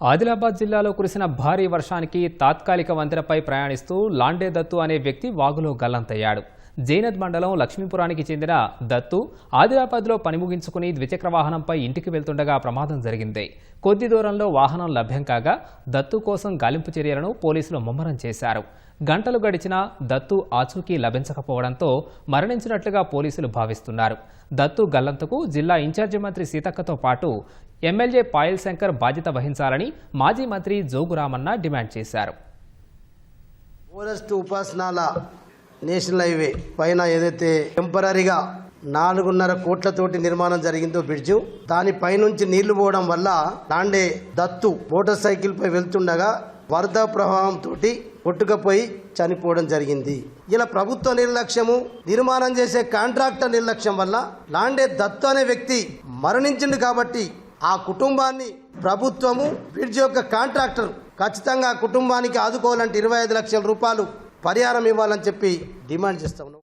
ఆదిలాబాద్ జిల్లాలో కురిసిన భారీ వర్షానికి తాత్కాలిక వంతెనపై ప్రయాణిస్తూ లాండే దత్తు అనే వ్యక్తి వాగులో గల్లంతయ్యాడు. జైనద్ మండలం లక్ష్మీపురానికి చెందిన దత్తు ఆదిలాబాద్లో పని ముగించుకుని ద్విచక్ర వాహనంపై ఇంటికి వెళ్తుండగా ప్రమాదం జరిగింది. కొద్ది దూరంలో వాహనం లభ్యం కాగా దత్తు కోసం గాలింపు చర్యలను పోలీసులు ముమ్మరం చేశారు. గంటలు గడిచినా దత్తు ఆచూకీ లభించకపోవడంతో మరణించినట్లుగా పోలీసులు భావిస్తున్నారు. దత్తు గల్లంతకు జిల్లా ఇన్ఛార్జి మంత్రి సీతక్కతో పాటు ఎమ్మెల్యే పాయల్ శంకర్ బాధ్యత వహించాలని మాజీ మంత్రి జోగురామన్న డిమాండ్ చేశారు. ఉపాసనాల నేషనల్ హైవే పైన ఏదైతే టెంపరీగా నాలుగున్నర కోట్లతోటి నిర్మాణం జరిగిందో బ్రిడ్జు దాని పైనుంచి నీళ్ళు పోవడం వల్ల లాండే దత్తు మోటార్ సైకిల్ పై వెళ్తుండగా వరద ప్రభావంతో కొట్టుకపోయి చనిపోవడం జరిగింది. ఇలా ప్రభుత్వ నిర్లక్ష్యము నిర్మాణం చేసే కాంట్రాక్టర్ నిర్లక్ష్యం వల్ల లాండే దత్తు అనే వ్యక్తి మరణించిండు కాబట్టి ఆ కుటుంబాన్ని ప్రభుత్వము బ్రిడ్జ్ యొక్క కాంట్రాక్టర్ ఖచ్చితంగా ఆ కుటుంబానికి ఆదుకోవాలంటే ఇరవై ఐదు లక్షల రూపాయలు పరిహారం ఇవ్వాలని చెప్పి డిమాండ్ చేస్తా ఉన్నాం.